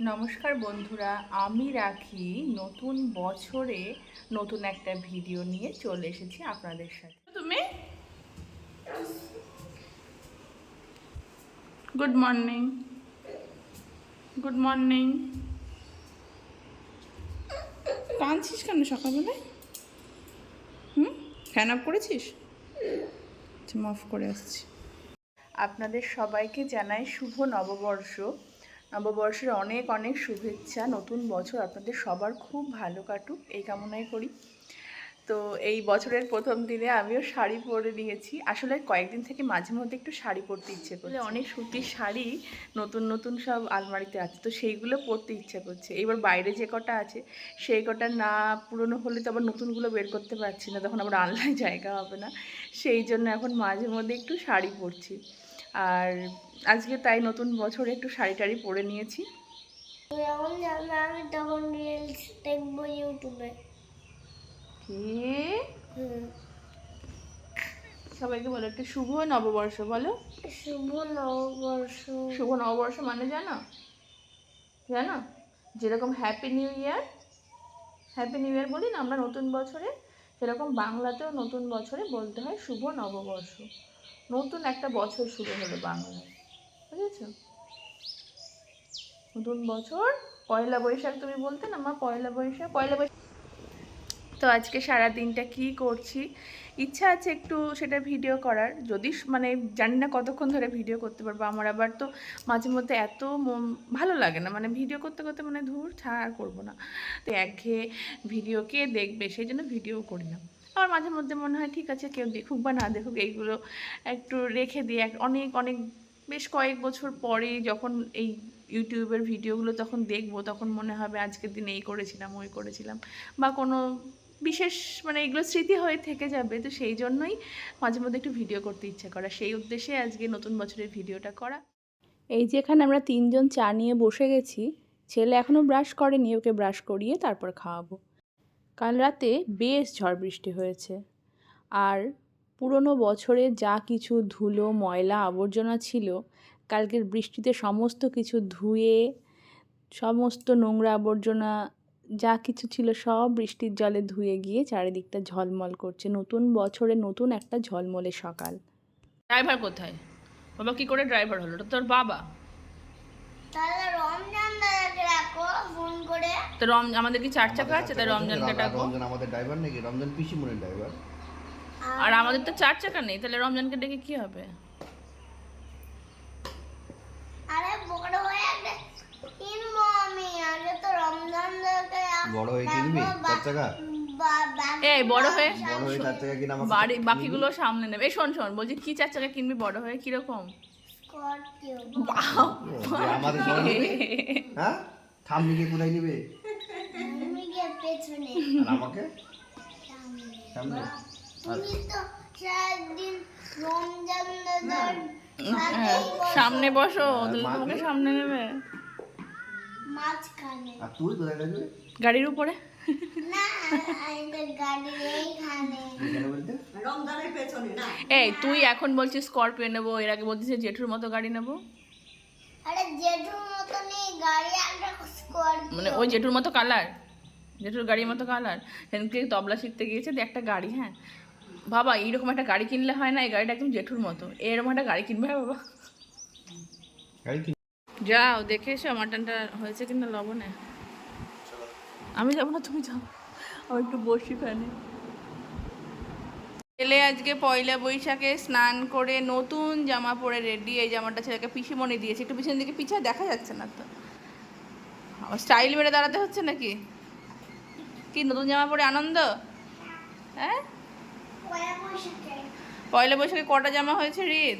নমস্কার বন্ধুরা আমি রাখি নতুন বছরে নতুন একটা ভিডিও নিয়ে চলে এসেছি আপনাদের সাথে। তুমি? গুড মর্নিং গুড মর্নিং কাঁদছিস কেন সকালবেলায়? হুম? ফ্যান আপ করেছিস? আচ্ছা অফ করে আসছি। আপনাদের সবাইকে জানাই শুভ নববর্ষ। নববর্ষের অনেক অনেক শুভেচ্ছা। নতুন বছর আপনাদের সবার খুব ভালো কাটুক। এই কামনাই করি। তো এই বছরের প্রথম দিনে আমিও শাড়ি পরে নিয়েছি। আসলে কয়েকদিন থেকে মাঝে মধ্যে একটু শাড়ি পরতে ইচ্ছে করছে। অনেক সুতির শাড়ি নতুন নতুন সব আলমারিতে আছে। তো সেইগুলো পরতে ইচ্ছে করছে। এবার বাইরে যে কটা আছে সেই কটা না পুরনো হলে তো আবার নতুনগুলো বের করতে পারছি না। তখন আবার আনলায় জায়গা হবে না। সেই জন্য এখন মাঝে মধ্যে একটু শাড়ি পরছি। আর আজকে তাই নতুন বছরে একটু শাড়ি টাড়ি পরে নিয়েছি। যখন জানবে আমি তখন রিলস দেখব ইউটিউবে কি? সবাইকে বলো একটা শুভ নববর্ষ বলো। শুভ নববর্ষ। শুভ নববর্ষ মানে জানো? জানো? যেরকম happy new year happy new year বলি না আমরা নতুন বছরে সেরকম বাংলাতেও নতুন বছরে বলতে হয় শুভ নববর্ষ। নতুন একটা বছর শুরু হলো বাংলায়। বুঝেছ? নতুন বছর, পয়লা বৈশাখ তুমি বলতে না আমার পয়লা বৈশাখ পয়লা বৈশাখ। তো আজকে সারা দিনটা কি করছি? ইচ্ছা আছে একটু সেটা ভিডিও করার। যদি মানে জানি না কতক্ষণ ধরে ভিডিও করতে পারব। আমার আবার তো মাঝে মধ্যে এত ভালো লাগে না। মানে ভিডিও করতে করতে মানে ধূর, ছাড় করব না। তো একঘেয়ে ভিডিও কে দেখবে? সেই জন্য ভিডিও করি না। আবার মাঝে মধ্যে মনে হয়, ঠিক আছে, কেউ দেখুক বা না দেখুক, এইগুলো একটু রেখে দিয়ে অনেক অনেক, বেশ কয়েক বছর পরে যখন এই ইউটিউবের ভিডিওগুলো তখন দেখব, তখন মনে হবে আজকের দিন এই করেছিলাম, ওই করেছিলাম বা কোনো বিশেষ মানে এগুলো স্মৃতি হয়ে থেকে যাবে। তো সেই জন্যই মাঝে মধ্যে একটু ভিডিও করতে ইচ্ছা করা। সেই উদ্দেশ্যে আজকে নতুন বছরের ভিডিওটা করা। এই যে এখানে আমরা তিনজন চা নিয়ে বসে গেছি, ছেলে এখনও ব্রাশ করেনি, ওকে ব্রাশ করিয়ে তারপর খাওয়াবো। কাল রাতে বেশ ঝড় বৃষ্টি হয়েছে। আর পুরনো বছরে যা কিছু ধুলো ময়লা আবর্জনা ছিল কালকের বৃষ্টিতে সমস্ত কিছু ধুয়ে সমস্ত নোংরা আবর্জনা যা কিছু ছিল সব বৃষ্টির জলে ধুয়ে গিয়ে চারিদিকটা ঝলমল করছে। নতুন বছরে নতুন একটা ঝলমলে সকাল। ড্রাইভার কোথায়? বাবা কি করে ড্রাইভার হলো? তোর বাবা? তাহলে দাদাকে রাখো ফোন করে তো রম আমাদের কি চার চাকা আছে? তাই রমজানকে ডাকবো রমজান আমাদের ড্রাইভার নাকি? রমজান পিসিমনের ড্রাইভার আর আমাদের তো চার চাকা নেই তাহলে রমজানকে ডেকে কি হবে? আরে বড় হয়ে কিনবো আমি আগে তো রমজান বড় হয়ে কিনবি চার চাকা? এই হয়ে হয়ে বাকিগুলো সামনে নেবে। এই শোন শোন বলছি কি চার চাকা কিনবি বড় হয়ে? কীরকম? আমাদের হ্যাঁ? ঠাম্মিকে কোথায় নিবে? পেছনে। আর আমাকে? সামনে। হ্যাঁ, বসো। সামনে বসো তোমাকে সামনে নেবে। আর তুই কোথায় থাকবে গাড়ির উপরে। গাড়ি এই তুই এখন বলছিস স্করপিও নেব এর আগে বলছিস জেঠুর মতো গাড়ি নেব। আরে জেঠুর মতনই গাড়ি একটা স্করপিও মানে ওই জেঠুর মতো কালার জেঠুর গাড়ির মতো কালার সেদিনকে তবলা শিখতে গিয়েছে দিয়ে একটা গাড়ি হ্যাঁ? বাবা এইরকম একটা গাড়ি কিনলে হয় না? এই গাড়িটা একদম জেঠুর মতো। এরকম একটা গাড়ি কিনবে বাবা? যাও দেখে এসো মাটনটা হয়েছে কিনা লবণে? আমি যাব না তুমি যাও। আমি একটু বসি ফ্যানে। ছেলে আজকে পয়লা বৈশাখে স্নান করে নতুন জামা পরে রেডি। এই জামাটা ছেলেকে পিসিমণি দিয়েছে। একটু পিছনের দিকে পিছা দেখা যাচ্ছে না তো। স্টাইল মেরে দাঁড়াতে হচ্ছে নাকি? কি নতুন জামা পরে আনন্দ? হ্যাঁ? পয়লা বৈশাখে কটা জামা হয়েছে রিদ?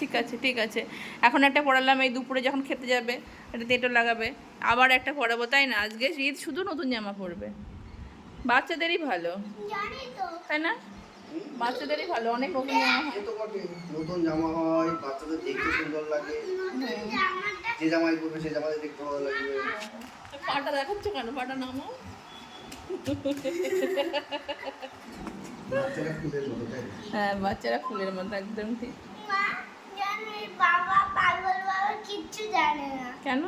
ঠিক আছে ঠিক আছে। এখন একটা পড়ালাম এই দুপুরে যখন খেতে যাবে একটা তেটো লাগাবে আবার একটা পড়াবো তাই না? আজকে ঈদ শুধু নতুন জামা পরবে। বাচ্চাদেরই ভালো। তাই না? বাচ্চাদেরই ভালো অনেক নতুন জামা হয়। সে নতুন জামা হয় বাচ্চাদের দেখতে সুন্দর লাগে। যে জামাই পরবে সেই জামাতে দেখতে ভালো লাগবে। পাটা দেখাচ্ছ কেন? পাটা নামো বাচ্চারা ফুলের মতো হ্যাঁ বাচ্চারা ফুলের মতো একদম ঠিক। জানি কেন?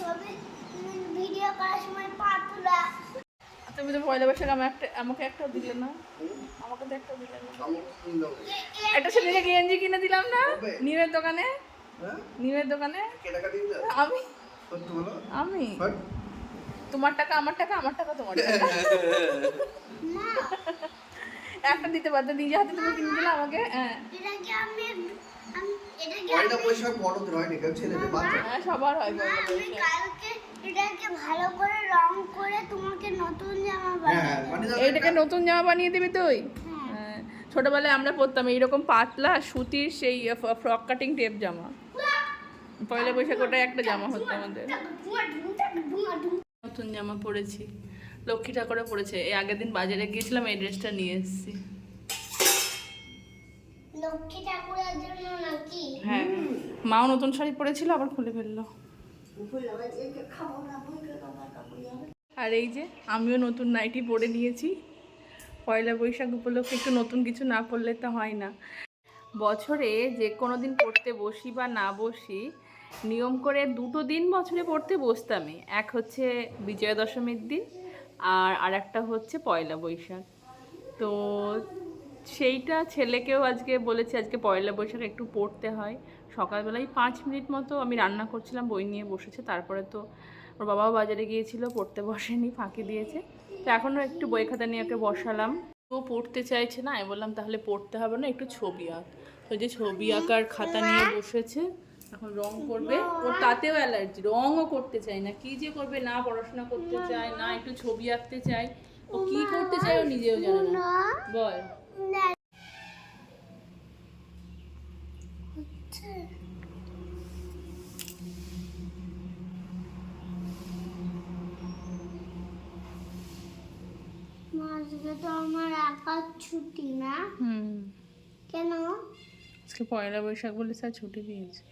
ছবি ভিডিও করার সময় পাতলা তুমি তো পয়লা বৈশাখ আমার একটা আমাকে একটাও দিলে না। আমাকে তো একটাও দিলে না। একটা ছেলেকে গেঞ্জি কিনে দিলাম না? নিমের দোকানে? হ্যাঁ? নিমের দোকানে? আমি? আমি? তোমার টাকা আমার টাকা আমার টাকা তোমার টাকা। একটা দিতে পারতো নিজে হাতে তুমি কিনে দিলে আমাকে হ্যাঁ। পয়লা বৈশাখ বড়দের হয়নি কেউ ছেলেদের বাচ্চা। হ্যাঁ সবার হয়। কালকে এটাকে ভালো করে রং করে তোমাকে নতুন জামা হ্যাঁ বানিয়ে এইটাকে নতুন জামা বানিয়ে দিবি তুই? হ্যাঁ। হ্যাঁ, ছোটবেলায় আমরা পরতাম এইরকম পাতলা সুতির সেই ফ্রক কাটিং টেপ জামা। পয়লা বৈশাখ ওটাই একটা জামা হতো আমাদের। নতুন জামা পরেছি লক্ষ্মী ঠাকুরে পরেছে। এই আগের দিন বাজারে গিয়েছিলাম এই ড্রেসটা নিয়ে এসেছি। লক্ষ্মী ঠাকুরের জন্য নাকি? হ্যাঁ। মাও নতুন শাড়ি পরেছিল আবার খুলে ফেলল। আর এই যে আমিও নতুন নাইটি পরে নিয়েছি। পয়লা বৈশাখ উপলক্ষে একটু নতুন কিছু না পরলে তো হয় না। বছরে যে কোনো দিন পড়তে বসি বা না বসি নিয়ম করে দুটো দিন বছরে পড়তে বসতামই। এক হচ্ছে বিজয়া দশমীর দিন আর আরেকটা হচ্ছে পয়লা বৈশাখ। তো সেইটা ছেলেকেও আজকে বলেছে, আজকে পয়লা বৈশাখ একটু পড়তে হয়। সকালবেলায় পাঁচ মিনিট মতো আমি রান্না করছিলাম, বই নিয়ে বসেছে। তারপরে তো ওর বাবাও বাজারে গিয়েছিল, পড়তে বসেনি, ফাঁকি দিয়েছে। তো এখনও একটু বই খাতা নিয়ে ওকে বসালাম। ও পড়তে চাইছে না, আমি বললাম, তাহলে পড়তে হবে না, একটু ছবি আঁক। তো যে ছবি আঁকার খাতা নিয়ে বসেছে, এখন রং করবে। ওর তাতেও অ্যালার্জি, রঙও করতে চায় না, কি যে করবে, না পড়াশোনা করতে চায়, না একটু ছবি আঁকতে চায়। ও কি করতে চায় ও নিজেও জানে না। বল। আজকে তো আমার ছুটি না কেন আজকে পয়লা বৈশাখ বলে স্যার ছুটি দিয়েছে।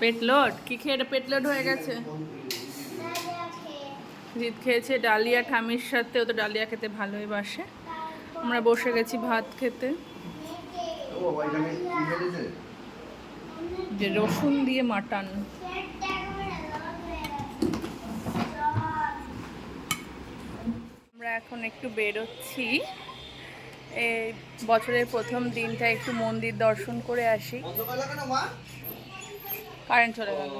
পেট লোড? কি খেয়ে পেট লোড হয়ে গেছে? জিৎ খেয়েছে ডালিয়া ঠামির সাথে ও তো ডালিয়া খেতে ভালোই বাসে। আমরা বসে গেছি ভাত খেতে। যে রসুন দিয়ে মাটান। আমরা এখন একটু বেরোচ্ছি। এই বছরের প্রথম দিনটা একটু মন্দির দর্শন করে আসি বন্ধ করলে কেন মা কারেন্ট চলে গেল।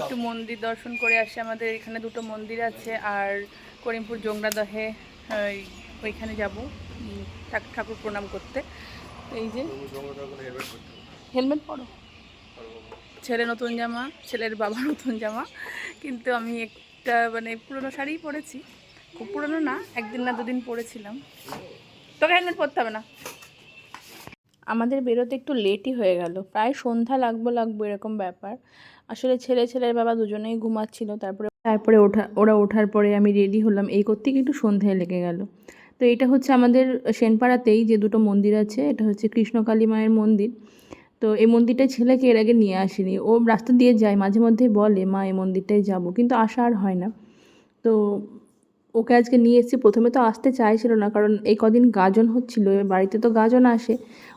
একটু মন্দির দর্শন করে আসি আমাদের এখানে দুটো মন্দির আছে আর করিমপুর জোংরাদহে ওই ওইখানে যাব ঠাকুর প্রণাম করতে। এই যে হেলমেট পরো। ছেলে নতুন জামা ছেলের বাবা নতুন জামা কিন্তু আমি একটা মানে পুরনো শাড়িই পরেছি। খুব পুরনো না একদিন না দুদিন পরেছিলাম। তোকে হেলমেট পরতে হবে না? আমাদের বেরোতে একটু লেটই হয়ে গেল। প্রায় সন্ধ্যা লাগবো লাগবো এরকম ব্যাপার। আসলে ছেলে ছেলের বাবা দুজনেই ঘুমাচ্ছিল, তারপরে তারপরে ওঠা, ওরা ওঠার পরে আমি রেডি হলাম। এই করতে কিন্তু সন্ধ্যায় লেগে গেল। তো এটা হচ্ছে আমাদের সেনপাড়াতেই যে দুটো মন্দির আছে, এটা হচ্ছে কৃষ্ণকালী মায়ের মন্দির। তো এই মন্দিরটায় ছেলেকে এর আগে নিয়ে আসিনি। ও রাস্তা দিয়ে যায়, মাঝে মধ্যে বলে, মা, এই মন্দিরটায় যাব। কিন্তু আসা আর হয় না। তো ওকে আজকে নিয়ে এসেছি। প্রথমে তো আসতে চাইছিল না, কারণ এই কদিন গাজন হচ্ছিল বাড়িতে তো গাজন আসে।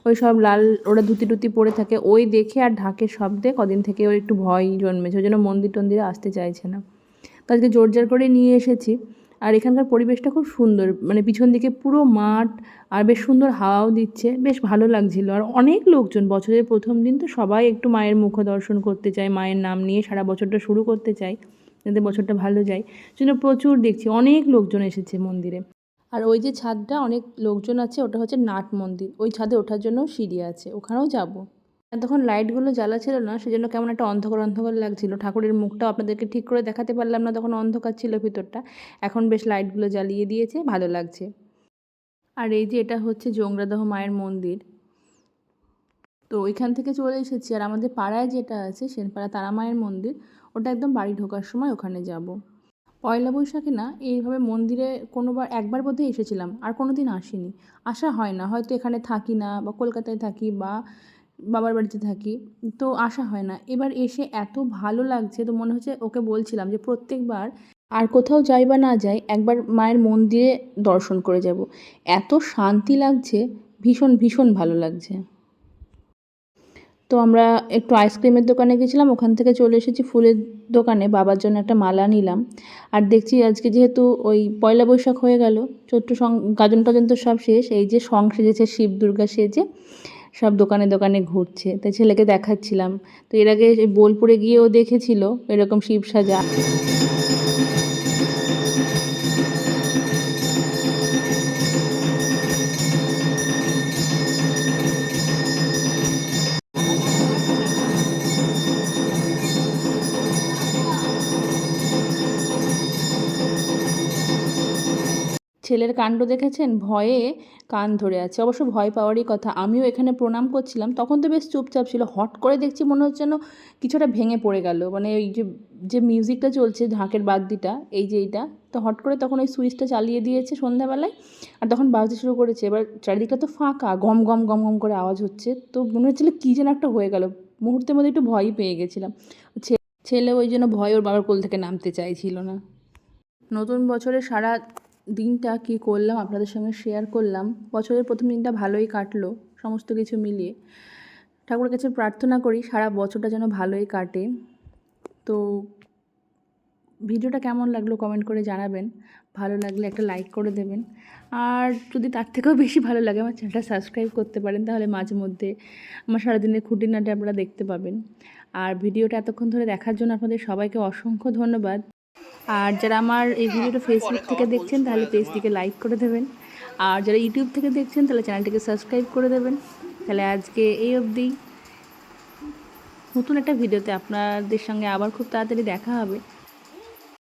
ওই সব লাল, ওরা ধুতি টুতি পরে থাকে। ওই দেখে আর ঢাকের শব্দে কদিন থেকে ওর একটু ভয় জন্মেছে, ওই জন্য মন্দির টন্দিরে আসতে চাইছে না। তো আজকে জোর জার করে নিয়ে এসেছি। আর এখানকার পরিবেশটা খুব সুন্দর মানে পিছন দিকে পুরো মাঠ, আর বেশ সুন্দর হাওয়াও দিচ্ছে, বেশ ভালো লাগছিল। আর অনেক লোকজন, বছরের প্রথম দিন তো সবাই একটু মায়ের মুখ দর্শন করতে চায়, মায়ের নাম নিয়ে সারা বছরটা শুরু করতে চায়। যাতে বছরটা ভালো যায়। জন্য প্রচুর দেখছি, অনেক লোকজন এসেছে মন্দিরে। আর ওই যে ছাদটা অনেক লোকজন আছে, ওটা হচ্ছে নাট মন্দির। ওই ছাদে ওঠার জন্য সিঁড়ি আছে, ওখানেও যাব। তখন লাইটগুলো জ্বালা ছিল না, সেজন্য কেমন একটা অন্ধকার অন্ধকার লাগছিল। ঠাকুরের মুখটা আপনাদেরকে ঠিক করে দেখাতে পারলাম না, তখন অন্ধকার ছিল ভিতরটা। এখন বেশ লাইটগুলো জ্বালিয়ে দিয়েছে, ভালো লাগছে। আর এই যে এটা হচ্ছে জোংরাদহ মায়ের মন্দির। তো ওইখান থেকে চলে এসেছি, আর আমাদের পাড়ায় যেটা আছে, সেনপাড়া তারা মায়ের মন্দির। ওটা একদম বাড়ি ঢোকার সময় ওখানে যাব। পয়লা বৈশাখে না, এইভাবে মন্দিরে কোনোবার, একবার বোধহয় এসেছিলাম, আর কোনো দিন আসিনি। আসা হয় না, হয়তো এখানে থাকি না, বা কলকাতায় থাকি, বা বাবার বাড়িতে থাকি, তো আসা হয় না। এবার এসে এত ভালো লাগছে, তো মনে হচ্ছে ওকে বলছিলাম যে প্রত্যেকবার আর কোথাও যাই বা না যাই, একবার মায়ের মন্দিরে দর্শন করে যাব। এত শান্তি লাগছে, ভীষণ ভীষণ ভালো লাগছে। তো আমরা একটু আইসক্রিমের দোকানে গেছিলাম, ওখান থেকে চলে এসেছি ফুলের দোকানে, বাবার জন্য একটা মালা নিলাম। আর দেখছি আজকে যেহেতু ওই পয়লা বৈশাখ হয়ে গেল চৈত্র সং, গাজন টাজন তো সব শেষ, এই যে সং সেজেছে, শিব দুর্গা সেজে, সব দোকানে দোকানে ঘুরছে। তাই ছেলেকে দেখাচ্ছিলাম। তো এর আগে বোলপুরে গিয়েও দেখেছিল, এরকম শিব সাজা। ছেলের কাণ্ড দেখেছেন? ভয়ে কান ধরে আছে। অবশ্য ভয় পাওয়ারই কথা। আমিও এখানে প্রণাম করছিলাম। তখন তো বেশ চুপচাপ ছিল। হট করে দেখছি মনে হচ্ছে যেন কিছুটা ভেঙে পড়ে গেল। মানে ওই যে যে মিউজিকটা চলছে, ঢাকের বাদ্যিটা এই যে এইটা, তো হট করে তখন ওই সুইচটা চালিয়ে দিয়েছে সন্ধ্যাবেলায়। আর তখন বাজতে শুরু করেছে। এবার চারিদিকটা তো ফাঁকা, গম গম গম গম করে আওয়াজ হচ্ছে। তো মনে হচ্ছিল কী যেন একটা হয়ে গেল। মুহূর্তের মধ্যে একটু ভয়ই পেয়ে গেছিলাম। ছেলে ওই জন্য ভয় ওর বাবার কোল থেকে নামতে চাইছিল না। নতুন বছরে সারা দিনটা কী করলাম, আপনাদের সঙ্গে শেয়ার করলাম। বছরের প্রথম দিনটা ভালোই কাটলো, সমস্ত কিছু মিলিয়ে। ঠাকুরের কাছে প্রার্থনা করি, সারা বছরটা যেন ভালোই কাটে। তো ভিডিওটা কেমন লাগল কমেন্ট করে জানাবেন। ভালো লাগলে একটা লাইক করে দেবেন। আর যদি তার থেকেও বেশি ভালো লাগে, আমার চ্যানেলটা সাবস্ক্রাইব করতে পারেন, তাহলে মাঝে মধ্যে আমার সারাদিনের খুঁটিনাটি আপনারা দেখতে পাবেন। আর ভিডিওটা এতক্ষণ ধরে দেখার জন্য আপনাদের সবাইকে অসংখ্য ধন্যবাদ। আর যারা আমার এই ভিডিওটা ফেসবুক থেকে দেখছেন, তাহলে পেজটিকে লাইক করে দেবেন। আর যারা ইউটিউব থেকে দেখছেন, তাহলে চ্যানেলটিকে সাবস্ক্রাইব করে দেবেন। তাহলে আজকে এই অবধি। নতুন একটা ভিডিওতে আপনাদের সঙ্গে আবার খুব তাড়াতাড়ি দেখা হবে।